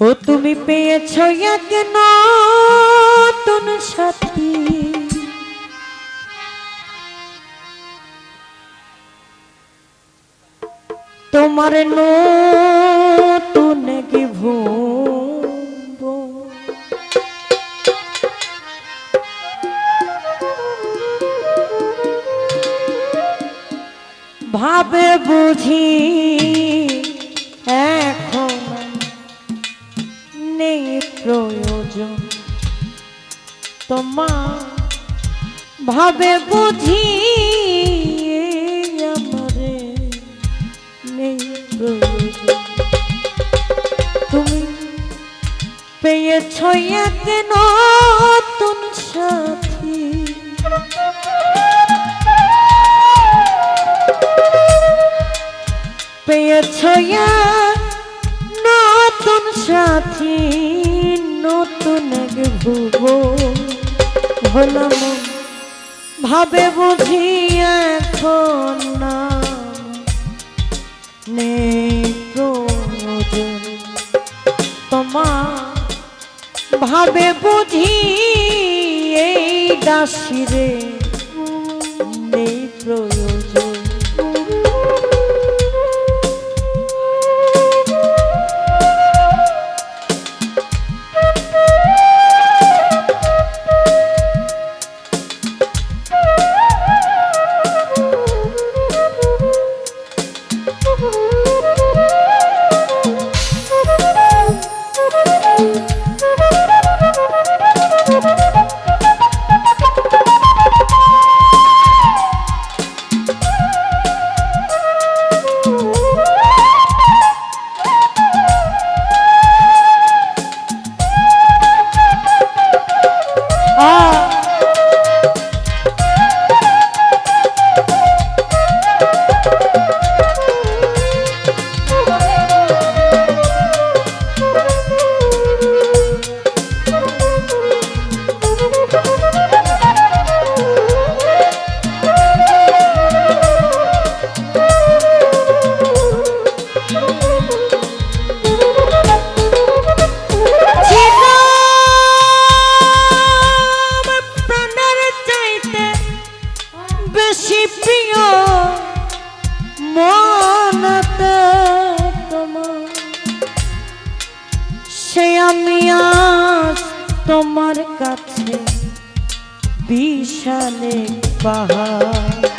ও তুমি পেয়েছ এক নতুন সাথী। তোমার নতুন কি ভুব ভাবে বুঝি তোমার ভাবে বুঝি আমারে নেই তুমি পেয়েছ এক নতুন সাথী। পেয়েছ নতুন সাথী, নতুন এক ভুব হলাম ভাবে বুঝি এখন নেই প্রয়োজন ভাবে বুঝি এই দাসিরে। নেই প্রয়োজন বেশি প্রিয় মনতে তোমার সে আমি আজ তোমার কাছে বিশালে পাহাড়।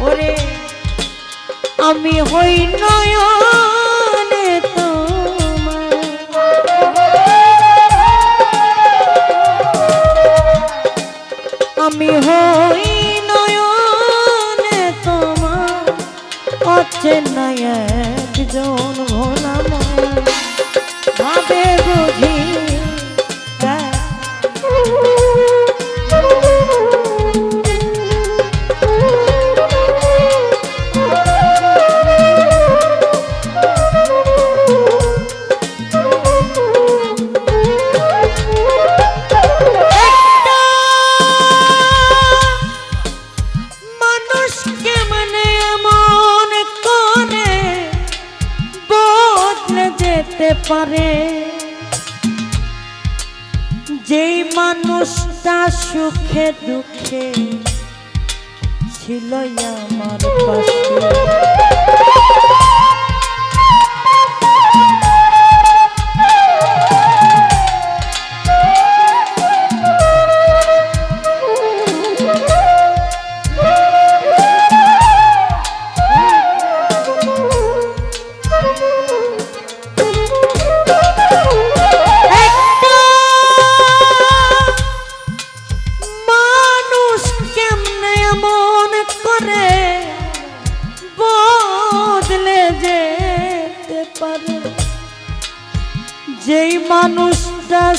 ওরে আমি হই নয়নে আমি হই নয়নে তোমার। অচেনা একজন ভোলাম ভাবে বুঝি সুখে দুঃখে ছিল আমার পাশে।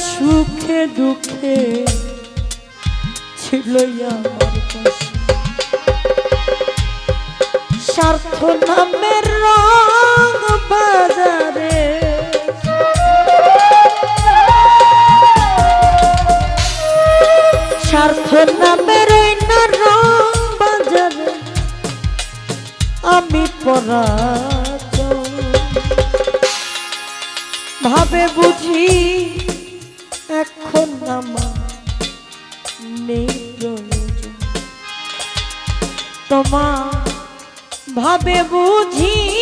সুখে দুঃখে ছিল আমার পাশে। স্বার্থ নামের রং বাজারে। স্বার্থ নামের তোমার ভাবে বুঝি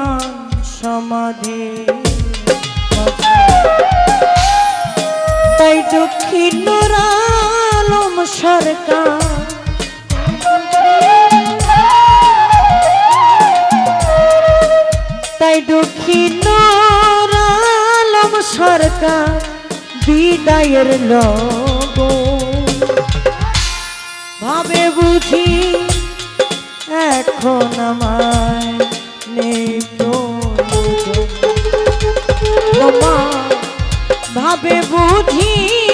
বেইমান সমাধি তাই দক্ষিণ আলম সরকার। তাই দক্ষিণ আলম সরকার বিদায়ের লগ ভাবে বুঝি এখন আমায় ভাবে বুঝি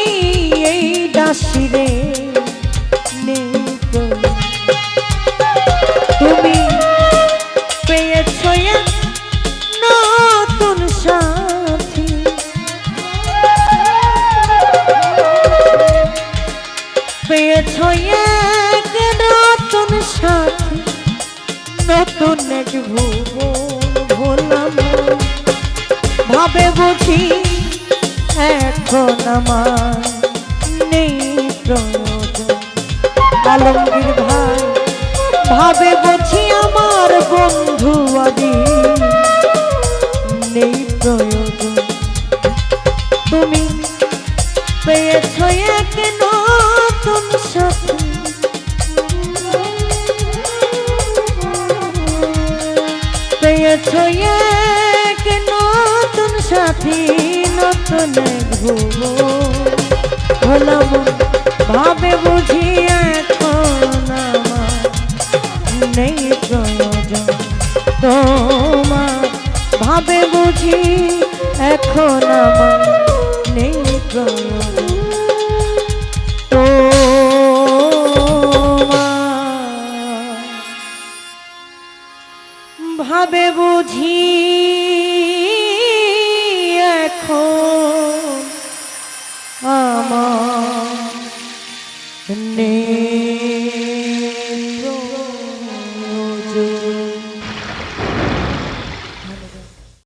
এক ভুবন ভাবে বুঝি এখন আমার নেই প্রয়োজন। আলমগীর ভাই, ভাবে বুঝি আমার বন্ধু আদি নেই প্রয়োজন। তুমি পেয়েছ নতুন ঘুম। হলাম ভাবে বুঝি এখন আমার নেই ভাবে বুঝি এখন আমার নেই প্রয়োজন। ভাবে বুঝি এখন আমার